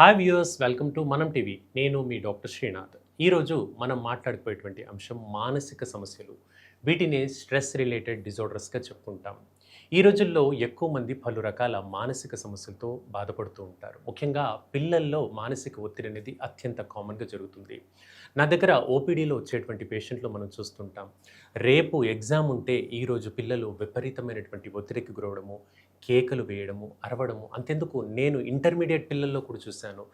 Hi viewers welcome to Manam TV నేను మీ doctor Srinath. ఈరోజు మనం మాట్లాడుకునేటువంటి అంశం మానసిక సమస్యలు. వీటిని స్ట్రెస్ రిలేటెడ్ డిజార్డర్స్గా చెప్పుకుంటాం. ఈ రోజుల్లో ఎక్కువ మంది పలు రకాల మానసిక సమస్యలతో బాధపడుతూ ఉంటారు. ముఖ్యంగా పిల్లల్లో మానసిక ఒత్తిడి అనేది అత్యంత కామన్గా జరుగుతుంది. నా దగ్గర ఓపీడీలో వచ్చేటువంటి పేషెంట్లు మనం చూస్తుంటాం. రేపు ఎగ్జామ్ ఉంటే ఈరోజు పిల్లలు విపరీతమైనటువంటి ఒత్తిడికి గురవడము కేకలు వేయడము అరవడము అంతెందుకు నేను ఇంటర్మీడియట్ పిల్లల్లో కూడా చూశాను.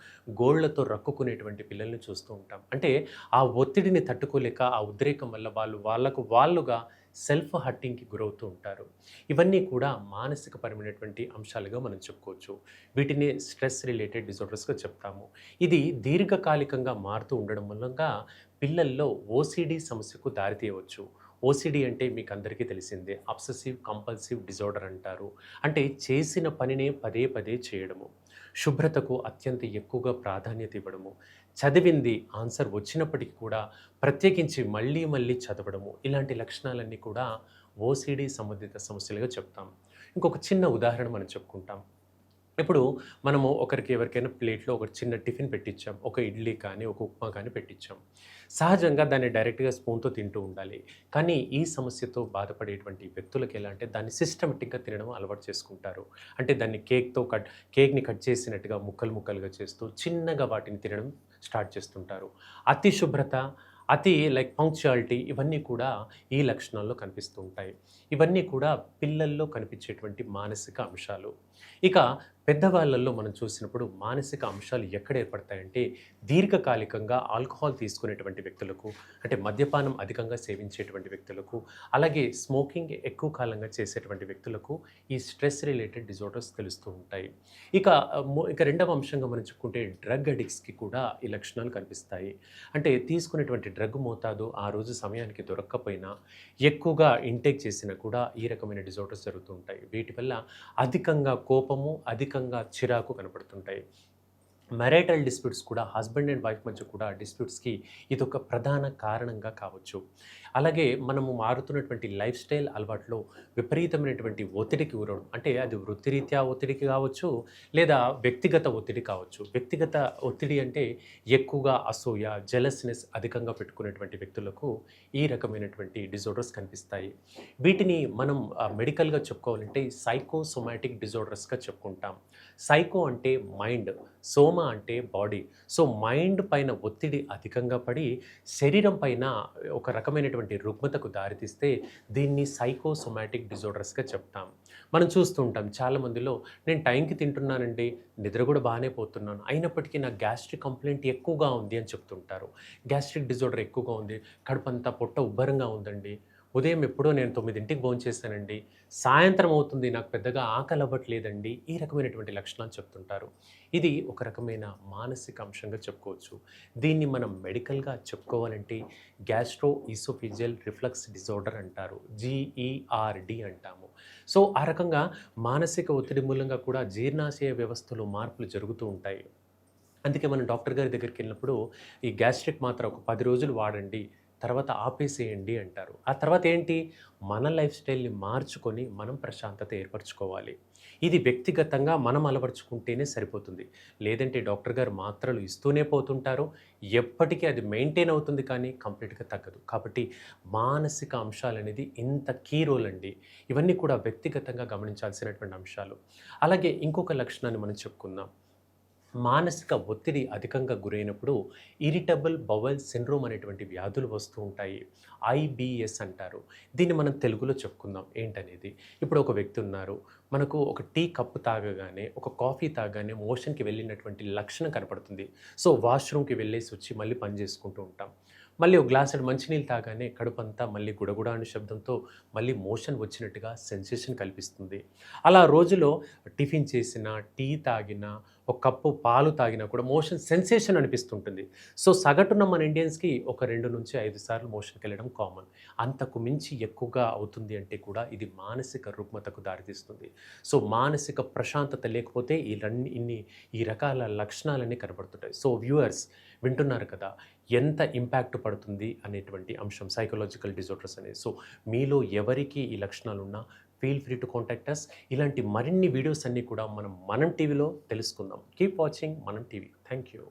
గోళ్ళతో రక్కుకునేటువంటి పిల్లల్ని చూస్తూ ఉంటాం. అంటే ఆ ఒత్తిడిని తట్టుకోలేక ఆ ఉద్రేకం వల్ల వాళ్ళు వాళ్ళకు వాళ్ళుగా సెల్ఫ్ హర్టింగ్కి గురవుతూ ఉంటారు. ఇవన్నీ కూడా మానసిక పరమైనటువంటి అంశాలుగా మనం చెప్పుకోవచ్చు. వీటిని స్ట్రెస్ రిలేటెడ్ డిజార్డర్స్గా చెప్తాము. ఇది దీర్ఘకాలికంగా మారుతూ ఉండడం మూలంగా పిల్లల్లో ఓసిడి సమస్యకు దారితీయవచ్చు ఓసిడి అంటే మీకు అందరికీ తెలిసిందే. అబ్సెసివ్ కంపల్సివ్ డిజార్డర్ అంటారు. అంటే చేసిన పనినే పదే పదే చేయడము. శుభ్రతకు అత్యంత ఎక్కువగా ప్రాధాన్యత ఇవ్వడము. చదివింది ఆన్సర్ వచ్చినప్పటికీ కూడా ప్రత్యేకించి మళ్ళీ మళ్ళీ చదవడము. ఇలాంటి లక్షణాలన్నీ కూడా ఓసిడి సంబంధిత సమస్యలుగా చెప్తాం. ఇంకొక చిన్న ఉదాహరణ మనం చెప్పుకుంటాం. ఇప్పుడు మనము ఒకరికి ఎవరికైనా ప్లేట్లో ఒక చిన్న టిఫిన్ పెట్టించాం ఒక ఇడ్లీ కానీ ఒక ఉప్మా కానీ పెట్టించాం సహజంగా దాన్ని డైరెక్ట్గా స్పూన్తో తింటూ ఉండాలి. కానీ ఈ సమస్యతో బాధపడేటువంటి వ్యక్తులకు ఎలా అంటే దాన్ని సిస్టమేటిక్గా తినడం అలవాటు చేసుకుంటారు. అంటే దాన్ని కేక్తో కట్ కేక్ని కట్ చేసినట్టుగా ముక్కలు ముక్కలుగా చేస్తూ చిన్నగా వాటిని తినడం స్టార్ట్ చేస్తుంటారు. అతి శుభ్రత అతి లైక్ పంక్చువాలిటీ ఇవన్నీ కూడా ఈ లక్షణాల్లో కనిపిస్తూ ఉంటాయి. ఇవన్నీ కూడా పిల్లల్లో కనిపించేటువంటి మానసిక అంశాలు. ఇక పెద్దవాళ్ళల్లో మనం చూసినప్పుడు మానసిక అంశాలు ఎక్కడ ఏర్పడతాయంటే దీర్ఘకాలికంగా ఆల్కహాల్ తీసుకునేటువంటి వ్యక్తులకు అంటే మద్యపానం అధికంగా సేవించేటువంటి వ్యక్తులకు అలాగే స్మోకింగ్ ఎక్కువ కాలంగా చేసేటువంటి వ్యక్తులకు ఈ స్ట్రెస్ రిలేటెడ్ డిజార్డర్స్ తెలుస్తూ ఉంటాయి. ఇక ఇక రెండవ అంశంగా మనం చెప్పుకుంటే డ్రగ్ అడిక్స్కి కూడా ఈ లక్షణాలు కనిపిస్తాయి. అంటే తీసుకునేటువంటి డ్రగ్ మోతాదు ఆ రోజు సమయానికి దొరక్కపోయినా ఎక్కువగా ఇంటేక్ చేసినా కూడా ఈ రకమైన డిజార్డర్స్ జరుగుతూ ఉంటాయి. వీటి వల్ల అధికంగా కోపము అధిక అధికంగా చిరాకు కనపడుతుంటాయి. మెరైటల్ డిస్ప్యూట్స్ కూడా హస్బెండ్ అండ్ వైఫ్ మధ్య కూడా డిస్ప్యూట్స్కి ఇదొక ప్రధాన కారణంగా కావచ్చు. అలాగే మనము మారుతున్నటువంటి లైఫ్ స్టైల్ అలవాట్లో విపరీతమైనటువంటి ఒత్తిడికి గురవడం అంటే అది వృత్తిరీత్యా ఒత్తిడికి కావచ్చు లేదా వ్యక్తిగత ఒత్తిడి కావచ్చు. వ్యక్తిగత ఒత్తిడి అంటే ఎక్కువగా అసూయ జెలస్నెస్ అధికంగా పెట్టుకునేటువంటి వ్యక్తులకు ఈ రకమైనటువంటి డిజార్డర్స్ కనిపిస్తాయి. వీటిని మనం మెడికల్గా చెప్పుకోవాలంటే సైకోసొమాటిక్ డిజార్డర్స్గా చెప్పుకుంటాం. సైకో అంటే మైండ్ సోమ అంటే బాడీ. సో మైండ్ పైన ఒత్తిడి అధికంగా పడి శరీరం పైన ఒక రకమైనటువంటి రుగ్మతకు దారితీస్తే దీన్ని సైకోసొమాటిక్ డిజార్డర్స్గా చెప్తాం. మనం చూస్తుంటాం చాలామందిలో నేను టైంకి తింటున్నానండి నిద్ర కూడా బాగానే పోతున్నాను అయినప్పటికీ నా గ్యాస్ట్రిక్ కంప్లైంట్ ఎక్కువగా ఉంది అని చెప్తుంటారు. గ్యాస్ట్రిక్ డిజార్డర్ ఎక్కువగా ఉంది కడుపంతా పొట్ట ఉబ్బరంగా ఉందండి ఉదయం ఎప్పుడో నేను తొమ్మిదింటికి భోంచేశానండి సాయంత్రం అవుతుంది నాకు పెద్దగా ఆకలి అవ్వట్లేదండి. ఈ రకమైనటువంటి లక్షణాలు చెప్తుంటారు. ఇది ఒక రకమైన మానసిక అంశంగా చెప్పుకోవచ్చు. దీన్ని మనం మెడికల్గా చెప్పుకోవాలంటే గ్యాస్ట్రో ఈసోఫిజియల్ రిఫ్లక్స్ డిజార్డర్ అంటారు. జీఈఆర్డి అంటాము. సో ఆ రకంగా మానసిక ఒత్తిడి మూలంగా కూడా జీర్ణాశయ వ్యవస్థలో మార్పులు జరుగుతూ ఉంటాయి. అందుకే మనం డాక్టర్ గారి దగ్గరికి వెళ్ళినప్పుడు ఈ గ్యాస్ట్రిక్ మాత్రం ఒక పది రోజులు వాడండి. తర్వాత ఆపేసేయండి అంటారు. ఆ తర్వాత ఏంటి? మన లైఫ్ స్టైల్ని మార్చుకొని మనం ప్రశాంతత ఏర్పరచుకోవాలి. ఇది వ్యక్తిగతంగా మనం అలవర్చుకుంటేనే సరిపోతుంది. లేదంటే డాక్టర్ గారు మాత్రలు ఇస్తూనే పోతుంటారు. ఎప్పటికీ అది మెయింటైన్ అవుతుంది కానీ కంప్లీట్గా తగ్గదు. కాబట్టి మానసిక అంశాలు అనేది ఇంత కీ రోల్ అండి. ఇవన్నీ కూడా వ్యక్తిగతంగా గమనించాల్సినటువంటి అంశాలు. అలాగే ఇంకొక లక్షణాన్ని మనం చెప్పుకుందాం. మానసిక ఒత్తిడి అధికంగా గురైనప్పుడు ఇరిటబుల్ బవల్ సిండ్రోమ్ అనేటువంటి వ్యాధులు వస్తూ ఉంటాయి. ఐబిఎస్ అంటారు. దీన్ని మనం తెలుగులో చెప్పుకుందాం. ఏంటనేది? ఇప్పుడు ఒక వ్యక్తి ఉన్నారు. మనకు ఒక టీ కప్పు తాగగానే ఒక కాఫీ తాగగానే మోషన్కి వెళ్ళినటువంటి లక్షణం కనపడుతుంది. సో వాష్రూమ్కి వెళ్ళేసి వచ్చి మళ్ళీ పని చేసుకుంటూ ఉంటాం. మళ్ళీ ఒక గ్లాస్ మంచినీళ్ళు తాగానే కడుపంతా మళ్ళీ గుడగుడ అనే శబ్దంతో మళ్ళీ మోషన్ వచ్చినట్టుగా సెన్సేషన్ కల్పిస్తుంది. అలా రోజులో టిఫిన్ చేసిన టీ తాగినా ఒక కప్పు పాలు తాగినా కూడా మోషన్ సెన్సేషన్ అనిపిస్తుంటుంది. సో సగటున మన ఇండియన్స్కి ఒక రెండు నుంచి ఐదు సార్లు మోషన్కి వెళ్ళడం కామన్. అంతకు మించి ఎక్కువగా అవుతుంది అంటే కూడా ఇది మానసిక రుగ్మతకు దారితీస్తుంది. సో మానసిక ప్రశాంతత లేకపోతే ఈ రన్ని ఇన్ని ఈ రకాల లక్షణాలన్నీ కనబడుతుంటాయి. సో వ్యూవర్స్ వింటున్నారు కదా ఎంత ఇంపాక్ట్ పడుతుంది అనేటువంటి అంశం సైకలాజికల్ డిజార్డర్స్ అనేది. సో మీలో ఎవరికి ఈ లక్షణాలున్నా feel free to contact us ఇలాంటి మరిన్ని వీడియోస్ అన్నీ కూడా మనం మనం టీవీలో తెలుసుకుందాం. Keep watching Manam TV thank you